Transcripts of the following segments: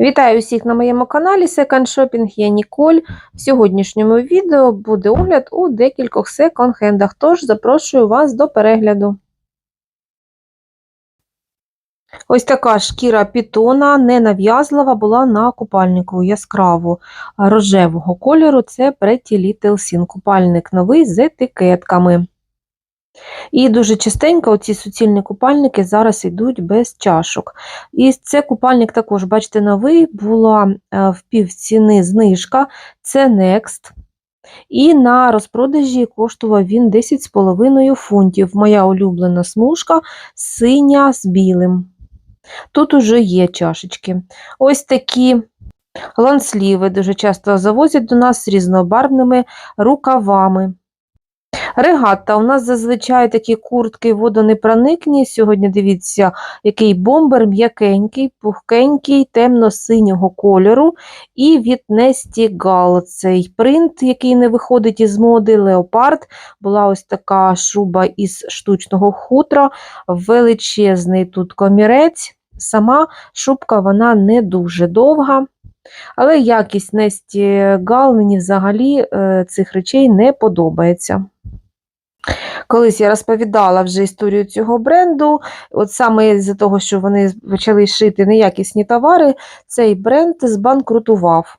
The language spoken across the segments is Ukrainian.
Вітаю всіх на моєму каналі Second Shopping, я Ніколь. В сьогоднішньому відео буде огляд у декількох секонд-хендах, тож запрошую вас до перегляду. Ось така шкіра пітона, ненав'язлива, була на купальнику яскраву рожевого кольору. Це Pretty Little Thing, купальник новий з етикетками. І дуже частенько ці суцільні купальники зараз йдуть без чашок. І це купальник також, бачите, новий, була е, в півціни знижка, це Next. І на розпродажі коштував він 10,5 фунтів. Моя улюблена смужка синя з білим. Тут уже є чашечки. Ось такі лансліви дуже часто завозять до нас з різнобарвними рукавами. Регата. У нас зазвичай такі куртки водонепроникні. Сьогодні дивіться, який бомбер м'якенький, пухкенький, темно-синього кольору. І від Nesті Gal цей принт, який не виходить із моди, леопард. Була ось така шуба із штучного хутра, величезний тут комірець. Сама шубка вона не дуже довга. Але якість Несті Гал мені взагалі е, цих речей не подобається. Колись я розповідала вже історію цього бренду, от саме з-за того, що вони почали шити неякісні товари, цей бренд збанкрутував.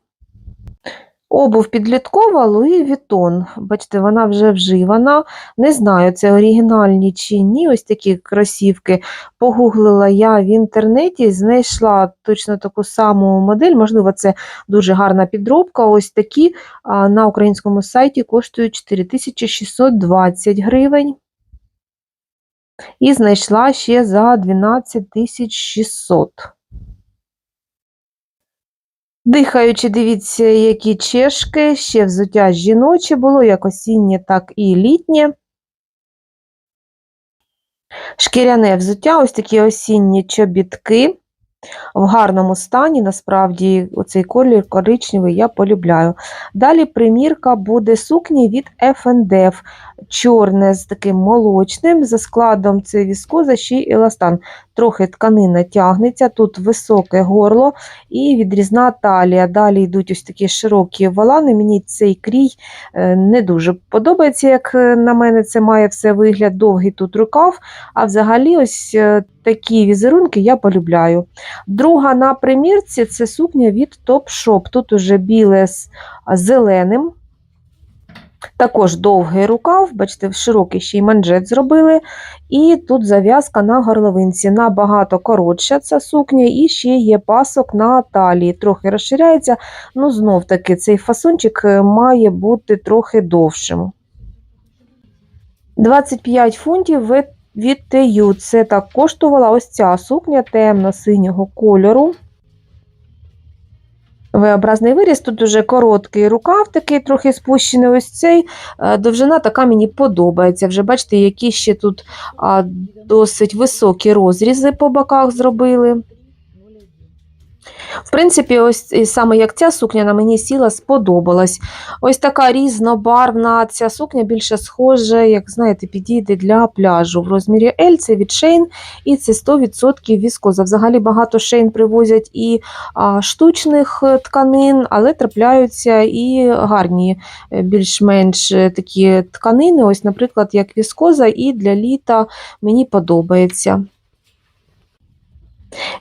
Обув підліткова Louis Vuitton. Бачите, вона вже вживана. Не знаю, це оригінальні чи ні. Ось такі кросівки. Погуглила я в інтернеті, знайшла точно таку саму модель. Можливо, це дуже гарна підробка. Ось такі на українському сайті коштують 4620 гривень. І знайшла ще за 12600. Дихаючи, дивіться, які чешки, ще взуття жіноче було, як осіннє, так і літнє. Шкіряне взуття, ось такі осінні чобітки. В гарному стані, насправді, оцей колір коричневий я полюбляю. Далі примірка буде сукні від F&F, чорне з таким молочним, за складом це віскоза, ще й еластан. Трохи тканина тягнеться, тут високе горло і відрізна талія. Далі йдуть ось такі широкі волани. Мені цей крій е, не дуже подобається, як е, на мене, це має все вигляд, довгий тут рукав. А взагалі, ось е, такі візерунки я полюбляю. Друга на примірці це сукня від Topshop. Тут уже біле з зеленим. Також довгий рукав, бачите, широкий ще й манжет зробили. І тут зав'язка на горловинці. Набагато коротша ця сукня, і ще є пасок на талії. Трохи розширяється. Ну, знов таки, цей фасончик е, має бути трохи довшим. 25 фунтів від TU. Це так коштувала ось ця сукня темно-синього кольору. V-образний виріс, тут дуже короткий рукав, такий трохи спущений. Ось цей е, довжина така мені подобається. Вже бачите, які ще тут досить високі розрізи по боках зробили. В принципі, ось саме як ця сукня на мені сіла, сподобалась. Ось така різнобарвна ця сукня більше схожа, як знаєте, підійде для пляжу. В розмірі L це від Шейн, і це 100% віскоза. Взагалі багато шейн привозять і а, штучних е, тканин, але трапляються і гарні, е, більш-менш е, такі тканини. Ось, наприклад, як віскоза, і для літа мені подобається.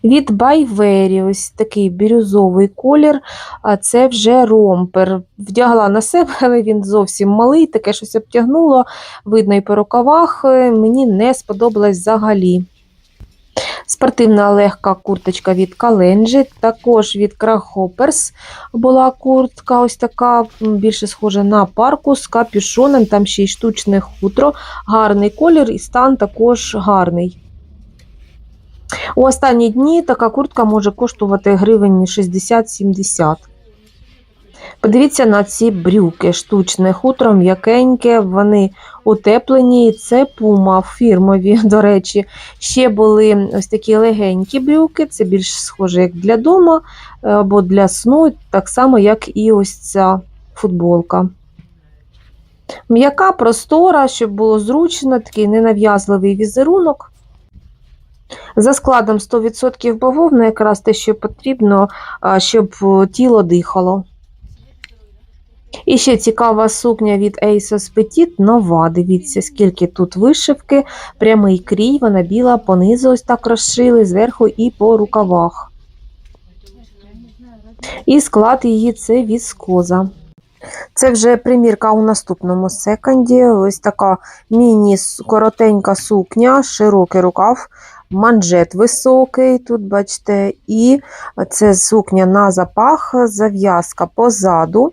Від Байвері, ось такий бірюзовий колір, а це вже ромпер. Вдягла на себе, але він зовсім малий, таке щось обтягнуло, видно і по рукавах, е, мені не сподобалось взагалі. Спортивна легка курточка від Календжі, також від Крахоперс була куртка, ось така, більше схожа на парку з капюшоном, там ще й штучне хутро, гарний колір і стан також гарний. У останні дні така куртка може коштувати гривень 60-70. Подивіться на ці брюки, штучне хутро, м'якеньке, вони утеплені. Це пума фірмові, до речі. Ще були ось такі легенькі брюки, це більш схоже як для дома е, або для сну, так само, як і ось ця футболка. М'яка, простора, щоб було зручно, такий ненав'язливий візерунок. За складом 100% бавовна, якраз те, що потрібно, щоб е, тіло дихало. І ще цікава сукня від ASOS Petit, нова. Дивіться, скільки тут вишивки, прямий крій, вона біла, понизу ось так розшили, зверху і по рукавах. І склад її це віскоза. Це вже примірка у наступному секонді. Ось така міні-коротенька сукня, широкий рукав, манжет високий, тут бачите, і це сукня на запах, зав'язка позаду.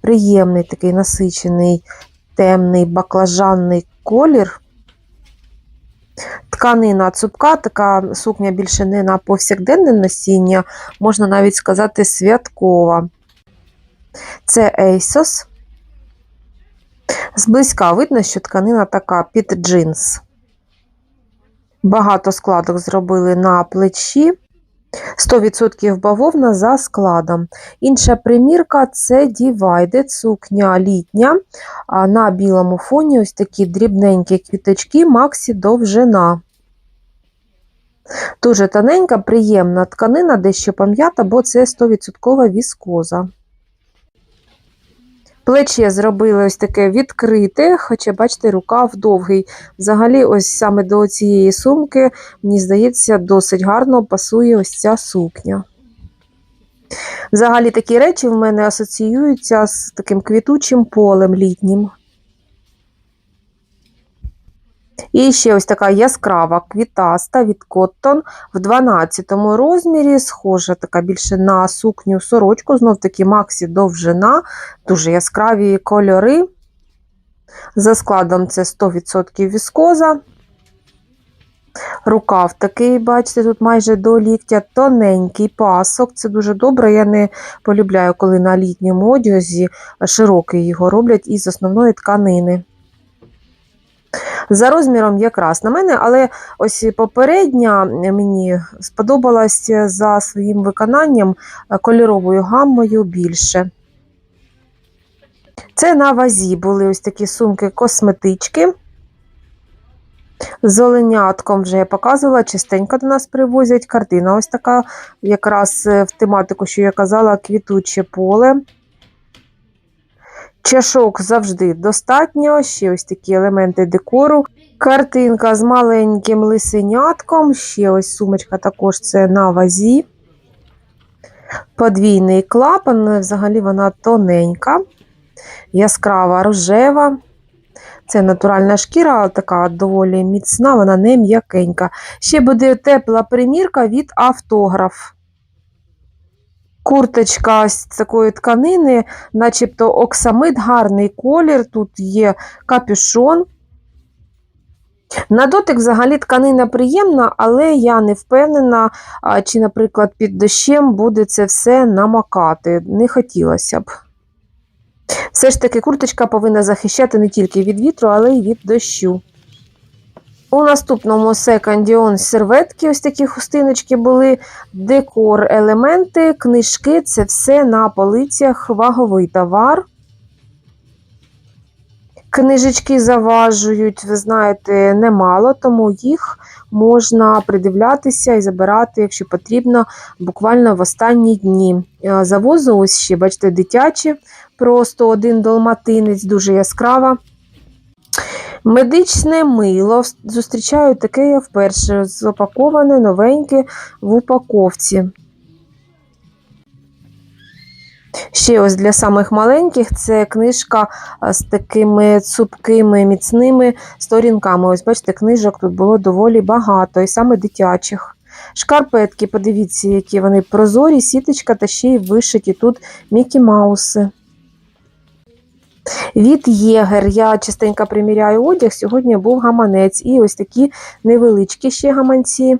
Приємний такий насичений темний баклажанний колір. Тканина цупка, така сукня більше не на повсякденне носіння, можна навіть сказати святкова. Це ASOS. Зблизька видно, що тканина така під джинс. Багато складок зробили на плечі. 100% бавовна за складом. Інша примірка це Divided, сукня літня. На білому фоні ось такі дрібненькі квіточки, максі довжина. Дуже тоненька, приємна тканина, дещо пам'ята, бо це 100% віскоза. Плече зробили ось таке відкрите, хоча, бачите, рукав довгий. Взагалі, ось саме до цієї сумки, мені здається, досить гарно пасує ось ця сукня. Взагалі такі речі в мене асоціюються з таким квітучим полем літнім. І ще ось така яскрава квітаста від Cotton в 12 розмірі, схожа така більше на сукню сорочку, знов таки Максі довжина, дуже яскраві кольори. За складом це 100% віскоза. Рукав такий, бачите, тут майже до ліктя тоненький пасок. Це дуже добре. Я не полюбляю, коли на літньому одязі широкий його роблять із основної тканини. За розміром якраз на мене, але ось попередня мені сподобалася за своїм виконанням кольоровою гаммою більше. Це на вазі були ось такі сумки-косметички. З оленятком вже я показувала, частенько до нас привозять. Картина ось така, якраз в тематику, що я казала, квітуче поле. Чашок завжди достатньо, ще ось такі елементи декору. Картинка з маленьким лисенятком, ще ось сумочка також це на вазі. Подвійний клапан, взагалі вона тоненька, яскрава рожева. Це натуральна шкіра, така доволі міцна, вона не м'якенька. Ще буде тепла примірка від автограф. Курточка з такої тканини, начебто оксамит, гарний колір, тут є капюшон. На дотик взагалі тканина приємна, але я не впевнена, чи, наприклад, під дощем буде це все намокати. Не хотілося б. Все ж таки, курточка повинна захищати не тільки від вітру, але й від дощу. У наступному секонді он серветки, ось такі хустиночки були, декор, елементи, книжки це все на полицях, ваговий товар. Книжечки заважують, ви знаєте, немало, тому їх можна придивлятися і забирати, якщо потрібно, буквально в останні дні. Завозу ось ще, бачите, дитячі, просто один долматинець, дуже яскрава. Медичне мило. Зустрічаю таке я вперше. Запаковане, новеньке в упаковці. Ще ось для самих маленьких це книжка з такими цупкими, міцними сторінками. Ось, бачите, книжок тут було доволі багато, і саме дитячих. Шкарпетки, подивіться, які вони прозорі, сіточка та ще й вишиті тут Мікі Мауси. Від Єгер я частенько приміряю одяг. Сьогодні був гаманець і ось такі невеличкі ще гаманці.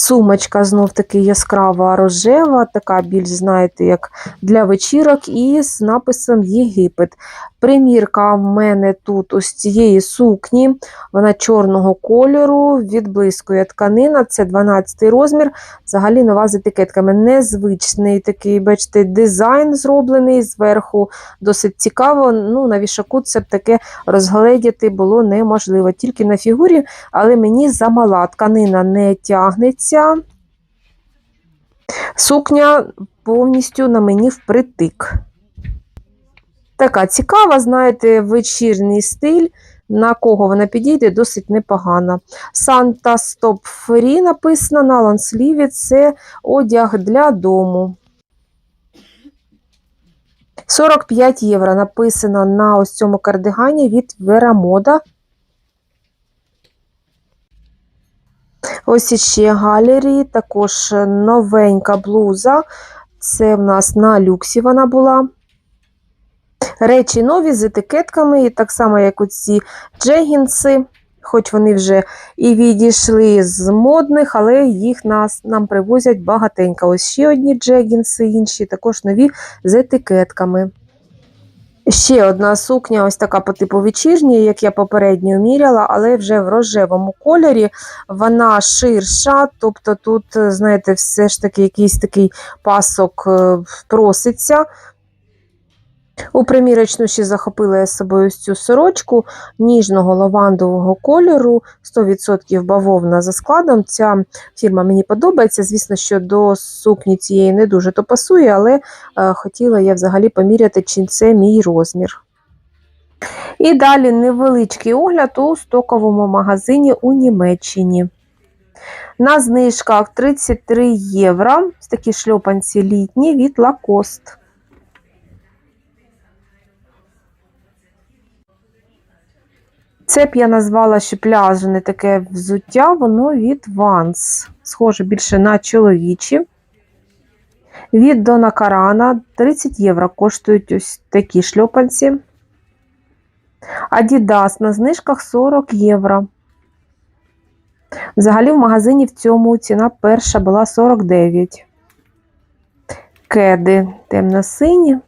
Сумочка знов таки яскрава рожева, така більш, знаєте, як для вечірок, і з написом Єгипет. Примірка в мене тут ось цієї сукні, вона чорного кольору, відблискує тканина, це 12 розмір. Взагалі нова з етикетками. Незвичний такий, бачите, дизайн зроблений зверху, досить цікаво. Ну, на вішаку це б таке розгледіти було неможливо. Тільки на фігурі, але мені замала тканина не тягнеться. Сукня повністю на мені впритик. Така цікава, знаєте, вечірній стиль. На кого вона підійде, досить непогано. Санта Stop Free написано на лансліві. Це одяг для дому. 45 євро написано на ось цьому кардигані від Верамода. Ось іще галері, також новенька блуза. Це в нас на люксі вона була. Речі нові з етикетками, і так само, як оці джегінси, хоч вони вже і відійшли з модних, але їх нас, нам привозять багатенько. Ось ще одні джегінси, інші також нові з етикетками. Ще одна сукня, ось така по типу вечірньої, як я попередньо міряла, але вже в рожевому кольорі. Вона ширша, тобто тут, знаєте, все ж таки якийсь такий пасок е, проситься. У примірочну ще захопила я з собою цю сорочку ніжного лавандового кольору, 100% бавовна за складом. Ця фірма мені подобається. Звісно, що до сукні цієї не дуже то пасує, але е, хотіла я взагалі поміряти, чи це мій розмір. І далі невеличкий огляд у стоковому магазині у Німеччині. На знижках 33 євро. Такі шльопанці літні від Lacoste. Це б я назвала ще пляжне таке взуття, воно від Vans. Схоже більше на чоловічі. Від Дона Карана 30 євро коштують ось такі шльопанці. Adidas на знижках 40 євро. Взагалі в магазині в цьому ціна перша була 49. Кеди темно-сині.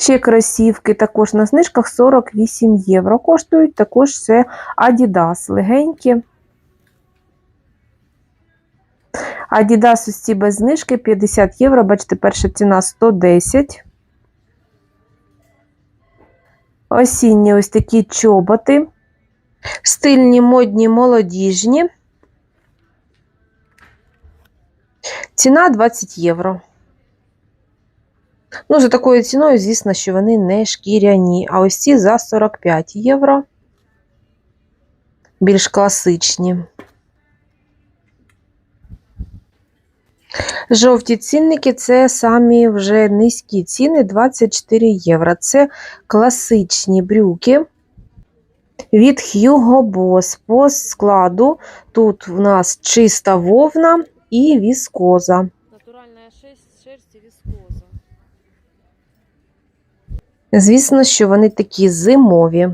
Ще кросівки також на знижках 48 євро коштують. Також це Adidas легенькі. Adidas ось ці без знижки 50 євро. Бачите, перша ціна 110. Осінні ось такі чоботи. Стильні, модні, молодіжні. Ціна 20 євро. Ну, за такою ціною, звісно, що вони не шкіряні. А ось ці за 45 євро. Більш класичні. Жовті цінники це самі вже низькі ціни 24 євро. Це класичні брюки від Hugo Boss. По складу тут в нас чиста вовна і віскоза. Звісно, що вони такі зимові.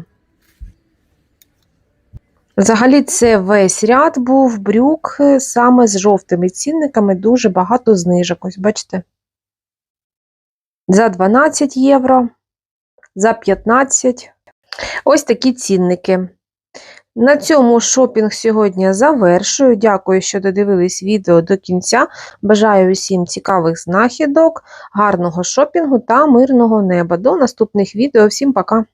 Взагалі, це весь ряд був брюк е, саме з жовтими цінниками, дуже багато знижок. Ось бачите. За 12 євро, за 15. Ось такі цінники. На цьому шопінг сьогодні завершую. Дякую, що додивились відео до кінця. Бажаю усім цікавих знахідок, гарного шопінгу та мирного неба. До наступних відео. Всім пока!